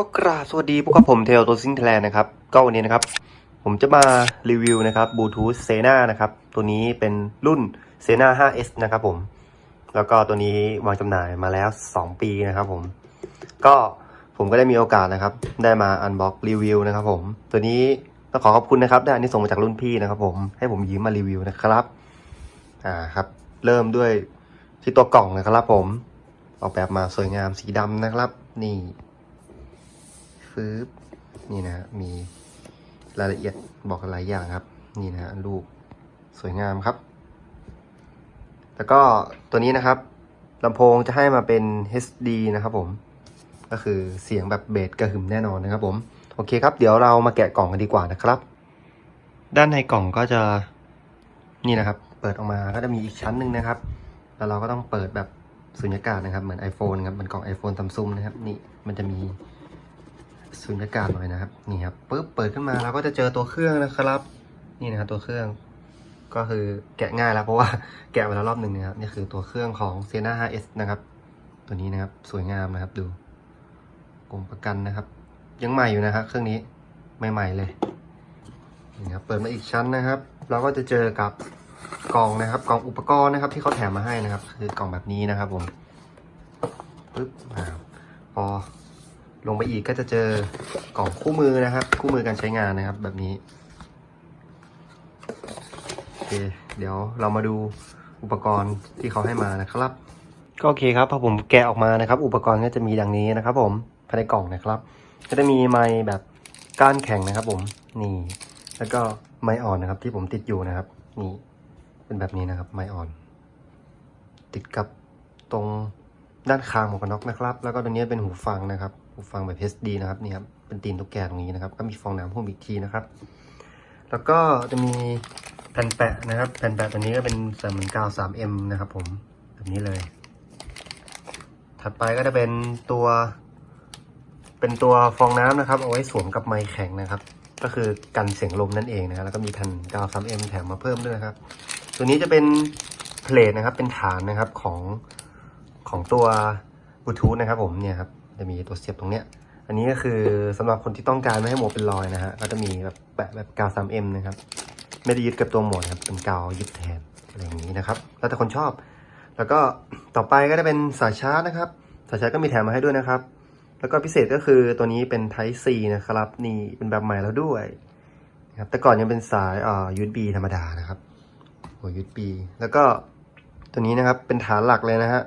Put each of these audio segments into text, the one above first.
ก็กราบสวัสดีพวกกับผมเทลตัวซิงแทลนะครับ ก็วันนี้นะครับ ผมจะมารีวิวนะครับบลูทูธเซนานะครับ ตัวนี้เป็นรุ่นเซนา 5S นะครับผม แล้วก็ตัวนี้วางจำหน่ายมาแล้ว 2 ปีนะครับผม ก็ผมก็ได้มีโอกาสนะครับ ได้มาอันบ็อกรีวิวนะครับผม ตัวนี้ต้องขอขอบคุณนะครับ ได้อันนี้ส่งมาจากรุ่นพี่นะครับ ผม ให้ผมยืมมารีวิวนะครับ อ่าครับ เริ่มด้วยที่ตัวกล่องนะครับผม ออกแบบมาสวยงามสีดำนะครับ นี่ ฟืบนี่นะมีรายละเอียดบอกหลายอย่างครับ นี่นะฮะรูปสวยงามครับ แล้วก็ตัวนี้นะครับลำโพงจะให้มาเป็น HD นะครับผม ก็คือเสียงแบบเบสกระหึ่มแน่นอนนะครับผม โอเคครับ เดี๋ยวเรามาแกะกล่องกันดีกว่านะครับ ด้านในกล่องก็จะนี่นะครับ เปิดออกมาก็จะมีอีกชั้นหนึ่งนะครับ แล้วเราก็ต้องเปิดแบบสุญญากาศนะครับ เหมือน iPhone ครับ เหมือนกล่อง iPhone ซัมซุงนะครับ นี่ มันจะมี สุญญากาศหน่อยนะครับนี่ครับปุ๊บเปิดขึ้นมาเราก็จะเจอตัวเครื่องนะครับ นี่นะครับตัวเครื่องก็คือแกะง่ายแล้วเพราะว่าแกะมาแล้วรอบหนึ่งนะครับนี่คือตัวเครื่องของ s e n a 5S นะครับ ตัวนี้นะครับสวยงามนะครับดูกรมประกันนะครับ ยังใหม่อยู่นะครับเครื่องนี้ใหม่ ๆ เลยนี่ครับเปิดมาอีกชั้นนะครับ เราก็จะเจอกับกล่องนะครับกล่องอุปกรณ์นะครับที่เขาแถมมาให้นะครับ คือกล่องแบบนี้นะครับผมปึ๊บอ่าพอ ลงไปอีกก็จะเจอกล่องคู่มือนะครับ คู่มือการใช้งานนะครับ แบบนี้โอเคเดี๋ยวเรามาดูอุปกรณ์ที่เขาให้มานะครับ ก็โอเคครับพอผมแกะออกมานะครับ อุปกรณ์ก็จะมีดังนี้นะครับ ผมภายในกล่องนะครับ ก็จะมีไม้แบบก้านแข็งนะครับ ผมนี่ แล้วก็ไม้อ่อนนะครับ ที่ผมติดอยู่นะครับ นี่เป็นแบบนี้นะครับ ไม้อ่อน ติดกับตรงด้านคางหมวกกันน็อกนะครับ แล้วก็ตัวนี้เป็นหูฟังนะครับ หูฟังแบบ HD นะครับนี่ครับเป็นตีนตุ๊กแกตรงนี้นะครับ ก็มีฟองน้ำหุ้มอีกทีนะครับ แล้วก็จะมีแผ่นแปะนะครับ แผ่นแปะตัวนี้ก็เป็นเหมือนกาว 3M นะครับผมแบบนี้เลย ถัดไปก็จะเป็นตัว เป็นตัวฟองน้ำนะครับ เอาไว้สวมกับไมค์แข็งนะครับ ก็คือกันเสียงลมนั่นเองนะครับแล้วก็มีแผ่นกาว 3M แถมมาเพิ่มด้วยนะครับ ตัวนี้จะเป็นเพลทนะครับเป็นฐานนะครับของของตัวบลูทูธนะครับผมเนี่ยครับ จะมีตัวเสียบตรงเนี้ย อันนี้ก็คือสำหรับคนที่ต้องการไม่ให้หมวกเป็นรอยนะฮะ ก็จะมีแบบแปะแบบกาว 3M นะครับ ไม่ได้ยึดกับตัวหมวกนะครับ เป็นกาวยึดแทนอะไรอย่างนี้นะครับ แล้วแต่คนชอบ แล้วก็ต่อไปก็จะเป็นสายชาร์จนะครับ สายชาร์จก็มีแถมมาให้ด้วยนะครับ แล้วก็พิเศษก็คือตัวนี้เป็น Type C นะครับ นี่เป็นแบบใหม่แล้วด้วยนะครับแต่ก่อนยังเป็นสายอ่า USB ธรรมดานะครับหัว USB แล้วก็ตัวนี้นะครับเป็นฐานหลักเลยนะฮะ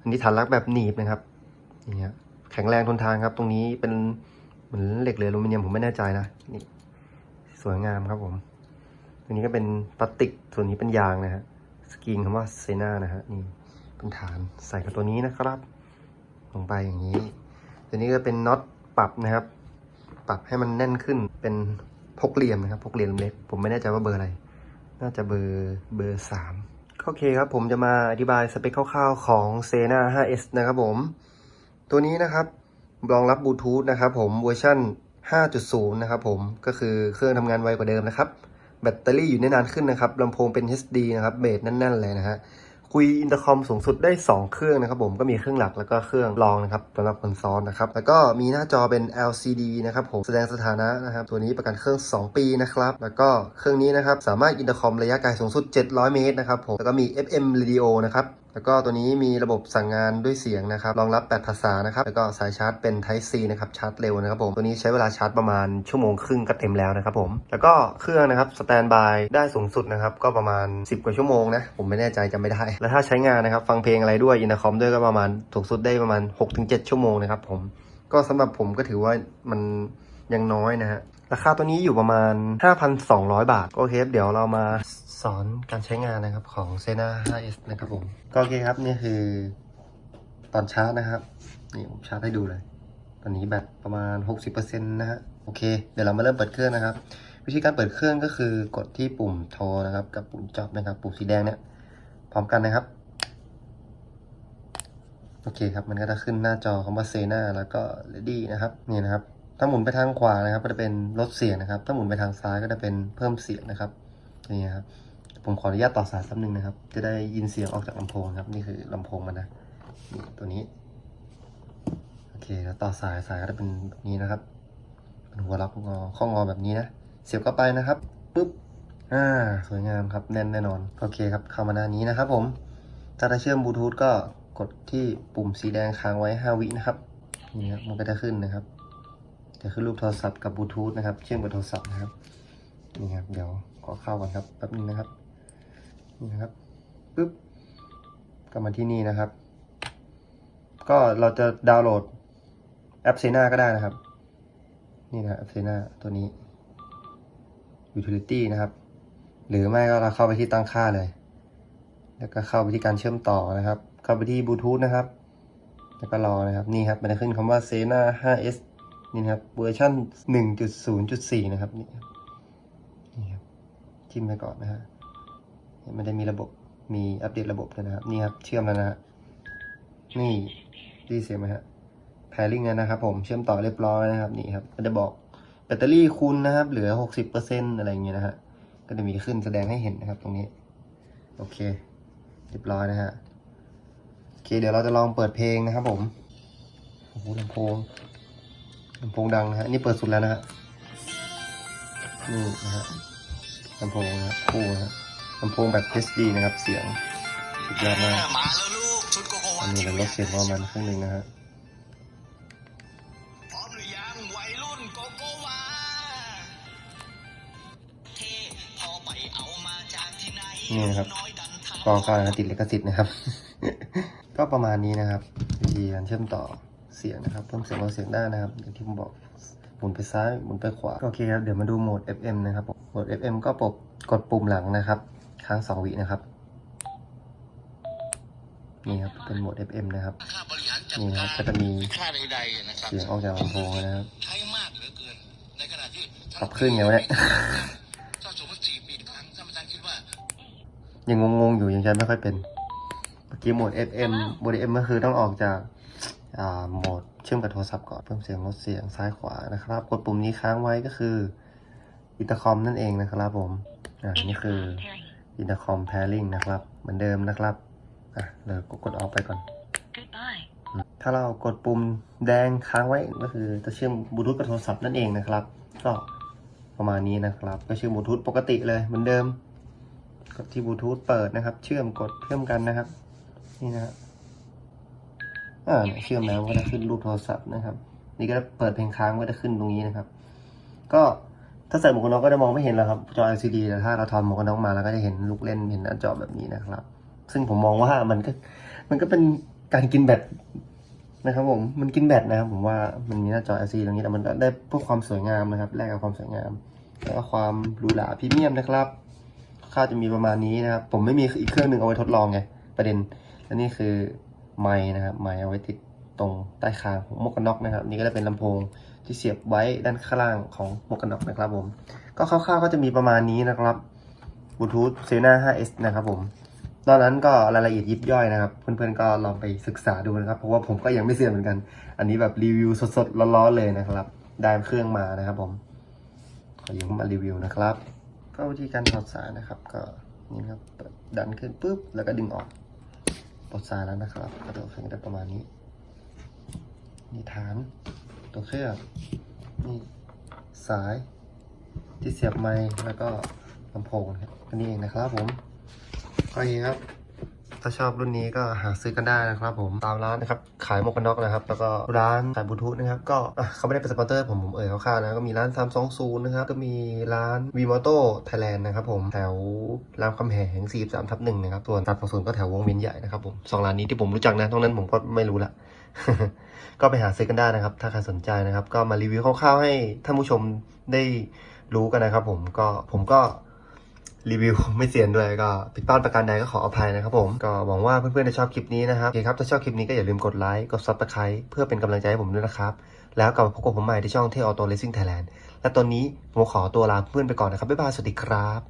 อันนี้ฐานรักแบบหนีบนะครับ นี่ฮะแข็งแรงทนทานครับ ตรงนี้เป็นเหมือนเหล็กหรืออลูมิเนียมผมไม่แน่ใจนะนี่สวยงามครับผมตัวนี้ก็เป็นพลาสติกส่วนนี้เป็นยางนะฮะสกรีนคำว่าเซนานะฮะนี่เป็นฐานใส่กับตัวนี้นะครับ ลงไปอย่างนี้ ตัวนี้ก็เป็นน็อตปรับนะครับ ปรับให้มันแน่นขึ้นเป็นพกเหลี่ยมนะครับพกเหลี่ยมเล็ก ผมไม่แน่ใจว่าเบอร์อะไร น่าจะเบอร์เบอร์สามโอเคครับผมจะมาอธิบายสเปคคร่าวๆของ s e n a 5S นะครับผม ตัวนี้นะครับรองรับบลูทูธนะครับผมเวอร์ชัน5.0 นะครับผมก็คือเครื่องทำงานไวกว่าเดิมนะครับ แบตเตอรี่อยู่ได้นานขึ้นนะครับลำโพงเป็น HD นะครับเบสแน่นๆเลยนะฮะคุยอินเตอร์คอมสูงสุดได้ 2 เครื่องนะครับผมก็มีเครื่องหลักแล้วก็เครื่องรองนะครับสำหรับคนซ้อนนะครับ แล้วก็มีหน้าจอเป็น LCD นะครับผมแสดงสถานะนะครับ ตัวนี้ประกันเครื่อง 2 ปีนะครับ แล้วก็เครื่องนี้นะครับสามารถอินเตอร์คอมระยะไกลสูงสุด 700 เมตรนะครับผมแล้วก็มี FM Radio นะครับ แล้วก็ตัวนี้มีระบบสั่งงานด้วยเสียงนะครับ รองรับ 8 ภาษานะครับ แล้วก็สายชาร์จเป็น Type C นะครับ ชาร์จเร็วนะครับผม ตัวนี้ใช้เวลาชาร์จประมาณชั่วโมงครึ่งก็เต็มแล้วนะครับผม แล้วก็เครื่องนะครับสแตนบายได้สูงสุดนะครับ ก็ประมาณ 10 กว่าชั่วโมงนะ ผมไม่แน่ใจจำไม่ได้ แล้วถ้าใช้งานนะครับ ฟังเพลงอะไรด้วยอินเตอร์คอมด้วยก็ประมาณสูงสุดได้ประมาณ 6-7 ชั่วโมงนะครับผม ก็สำหรับผมก็ถือว่ามันยังน้อยนะฮะ ราคาตัวนี้อยู่ประมาณ 5,200 บาท โอเคครับเดี๋ยวเรามา สอนการใช้งานนะครับของ s e n a 5S นะครับผม ก็โอเคครับนี่คือตอนชาร์จนะครับ นี่ผมชาร์จให้ดูเลย ตอนนี้แบตประมาณ 60%นะฮะโอเค เดี๋ยวเรามาเริ่มเปิดเครื่องนะครับ วิธีการเปิดเครื่องก็คือกดที่ปุ่มโทรนะครับ กับปุ่มจ็อบนะครับ ปุ่มสีแดงเนี่ยพร้อมกันนะครับโอเคครับ มันก็จะขึ้นหน้าจอคำว่าเซนาแล้วก็ ready นะครับ นี่นะครับ ถ้าหมุนไปทางขวานะครับ ก็จะเป็นลดเสียงนะครับ ถ้าหมุนไปทางซ้ายก็จะเป็นเพิ่มเสียงนะครับ นี่ครับ ผมขออนุญาตต่อสายแป๊บนึงนะครับ จะได้ยินเสียงออกจากลำโพงครับ นี่คือลำโพงมันนะนี่ตัวนี้ โอเคแล้วต่อสายสายก็จะเป็นแบบนี้นะครับเป็นหัวรับงอข้องอแบบนี้นะเสียบเข้าไปนะครับปุ๊บอ่าสวยงามครับแน่นแน่นอนโอเคครับเข้ามาหน้านี้นะครับ ผมถ้าจะเชื่อมบลูทูธก็กดที่ปุ่มสีแดงค้างไว้ 5 วินะครับนี่ครับมันก็จะขึ้นนะครับจะขึ้นรูปโทรศัพท์กับบลูทูธนะครับ เชื่อมกับโทรศัพท์นะครับนี่ครับเดี๋ยวขอเข้าก่อนครับแป๊บนึงนะครับ นี่นะครับปุ๊บก็มาที่นี่นะครับ ก็เราจะดาวน์โหลดแอปเซนาก็ได้นะครับ นี่นะแอปเซนาตัวนี้ utility นะครับ หรือไม่ก็เราเข้าไปที่ตั้งค่าเลย แล้วก็เข้าไปที่การเชื่อมต่อนะครับ เข้าไปที่บลูทูธนะครับ แล้วก็รอนะครับ นี่ครับ มันจะขึ้นคำว่า Sena 5S นี่นะครับ เวอร์ชัน1.0.4 นะครับ นี่ครับ นี่ครับ จิ้มไปก่อนนะฮะ มันจะมีระบบมีอัปเดตระบบเลยนะครับ นี่ครับ เชื่อมแล้วนะฮะนี่ดีเสียงไหมฮะแพริ่งนะครับ ผมเชื่อมต่อเรียบร้อยนะครับ นี่ครับ มันจะบอกแบตเตอรี่คุณนะครับ เหลือ60%อะไรอย่างเงี้ยนะฮะก็จะมีขึ้นแสดงให้เห็นนะครับ ตรงนี้ โอเค เรียบร้อยนะฮะโอเค เดี๋ยวเราจะลองเปิดเพลงนะครับ ผมโอ้โหลำโพงลำโพงดังนะฮะนี่เปิดสุดแล้วนะฮะนี่นะฮะลำโพงนะฮะคู่นะฮะ ลำโพงแบบ HD นะครับ เสียงสุดยอดมากมาแล้วลูกชุดโกโกวาอันนี้เราลดเสียงประมาณครึ่งหนึ่งนะฮะพร้อมหรือยังวัยรุ่นโกโกวาเท่พอไปเอามาจากที่ไหนนี่นะครับน้อยดันทำก็เข้านะติดลิขสิทธิ์นะครับ ก็ประมาณนี้นะครับวิธีการเชื่อมต่อเสียงนะครับ เพิ่มเสียงลดเสียงได้นะครับ อย่างที่ผมบอกหมุนไปซ้ายหมุนไปขวา โอเคครับ เดี๋ยวมาดูโหมด FM นะครับผมโหมด FM ก็ปกกดปุ่มหลังนะครับ ค้างสองวินะครับ นี่ครับเป็นโหมด FM นะครับ ค่าบริหารจัดนี่นะคการับรก็จะมีค่าใดๆนะครับเสียงออกจากลำโพงนะครับ ใช้มากเหลือเกิน ในขณะที่ปรับขึ้นไงวะเนี่ย ถ้าสมมติสี่ปีครั้งท่านประธานคิดว่ายังงงๆอยู่ยังใช้ไม่ค่อยเป็นเมื่อกี้โหมด FM โหมด FM ก็คือต้องออกจากอ่าโหมดเชื่อมกับโทรศัพท์ก่อนเพิ่มเสียงลดเสียงซ้ายขวานะครับ กดปุ่มนี้ค้างไว้ก็คืออินเตอร์คอมนั่นเองนะครับผมอ่านี่คือ อินเตอร์คอมแพริงนะครับ เหมือนเดิมนะครับ อะเรากดออกไปก่อน Goodbye. ถ้าเรากดปุ่มแดงค้างไว้ก็คือจะเชื่อมบลูทูธกับโทรศัพท์นั่นเองนะครับ ก็ประมาณนี้นะครับ ก็เชื่อมบลูทูธปกติเลยเหมือนเดิมกดที่บลูทูธเปิดนะครับ เชื่อมกดเชื่อมกันนะครับ นี่นะฮะอ่าเนี่ยเชื่อมแล้วก็จะขึ้นรูปโทรศัพท์นะครับ นี่ก็เปิดเพลงค้างก็จะขึ้นตรงนี้นะครับ ก็ ถ้าใส่หมวกกันน็อกก็จะมองไม่เห็นแล้วครับจอ LCD แต่ถ้าเราถอดหมวกกันน็อกมาแล้วก็จะเห็นลูกเล่นเห็นหน้าจอแบบนี้นะครับ ซึ่งผมมองว่ามันก็มันก็เป็นการกินแบตนะครับผมมันกินแบตนะครับ ผมว่ามันมีหน้าจอ LCD ตรงนี้แต่มันได้เพื่อความสวยงามนะครับแลกกับความสวยงาม แล้วก็ความหรูหราพรีเมียมนะครับค่าจะมีประมาณนี้นะครับ ผมไม่มีอีกเครื่องหนึ่งเอาไว้ทดลองไงประเด็นและนี่คือไม้นะครับไม้เอาไว้ติดตรงใต้คางของหมวกกันน็อกนะครับ นี่ก็จะเป็นลำโพง ที่เสียบไว้ด้านข้างล่างของหมวกกันน็อกนะครับผม ก็คร่าวๆก็จะมีประมาณนี้นะครับบลูทูธเซน่า 5S นะครับผมนอกนั้นก็รายละเอียดยิบย่อยนะครับ เพื่อนๆก็ลองไปศึกษาดูนะครับ เพราะว่าผมก็ยังไม่เสียเหมือนกัน อันนี้แบบรีวิวสดๆร้อนๆเลยนะครับ ได้เครื่องมานะครับผมขอยืมมารีวิวนะครับ ก็วิธีการถอดสายนะครับ ก็นี่นะครับดันขึ้นปุ๊บแล้วก็ดึงออกปลดสายแล้วนะครับก็ตัวเครื่องจะประมาณนี้นี่ฐาน ตัวเครื่องนี่สายที่เสียบไม้แล้วก็ลำโพงครับอันนี้เองนะครับผมก็อย่างนี้ครับ ถ้าชอบรุ่นนี้ก็หาซื้อกันได้นะครับ ผมตามร้านนะครับขายหมวกกันน็อกนะครับ แล้วก็ร้านขายบลูทูธนะครับ ก็เขาไม่ได้เป็นสปอนเซอร์ผมผมเอ่ยคร่าวๆนะก็มีร้าน320นะครับก็มีร้าน v m o t o Thailand นะครับผมแถวรามคำแหง43ทับหนึ่งนะครับส่วนตัด20ก็แถววงเวียนใหญ่นะครับผมสองร้านนี้ที่ผมรู้จักนะตรงนั้นผมก็ไม่รู้ละ ก็ไปหาซื้อกันได้นะครับ ถ้าใครสนใจนะครับ ก็มารีวิวคร่าวๆให้ท่านผู้ชมได้รู้กันนะครับ ผมก็ผมก็รีวิวไม่เซียนด้วยก็ผิดพลาดประการใดก็ขออภัยนะครับผมก็หวังว่าเพื่อนๆจะชอบคลิปนี้นะครับโอเคครับถ้าชอบคลิปนี้ก็อย่าลืมกดไลค์กดซับสไคร b ์เพื่อเป็นกำลังใจให้ผมด้วยนะครับ แล้วกลับมาพบกับผมใหม่ที่ช่องเทออโตเลสซิ่งไทยแลนด์และตอนนี้ผมขอตัวลาเพื่อนไปก่อนนะครับบ๊ายบายสวัสดีครับ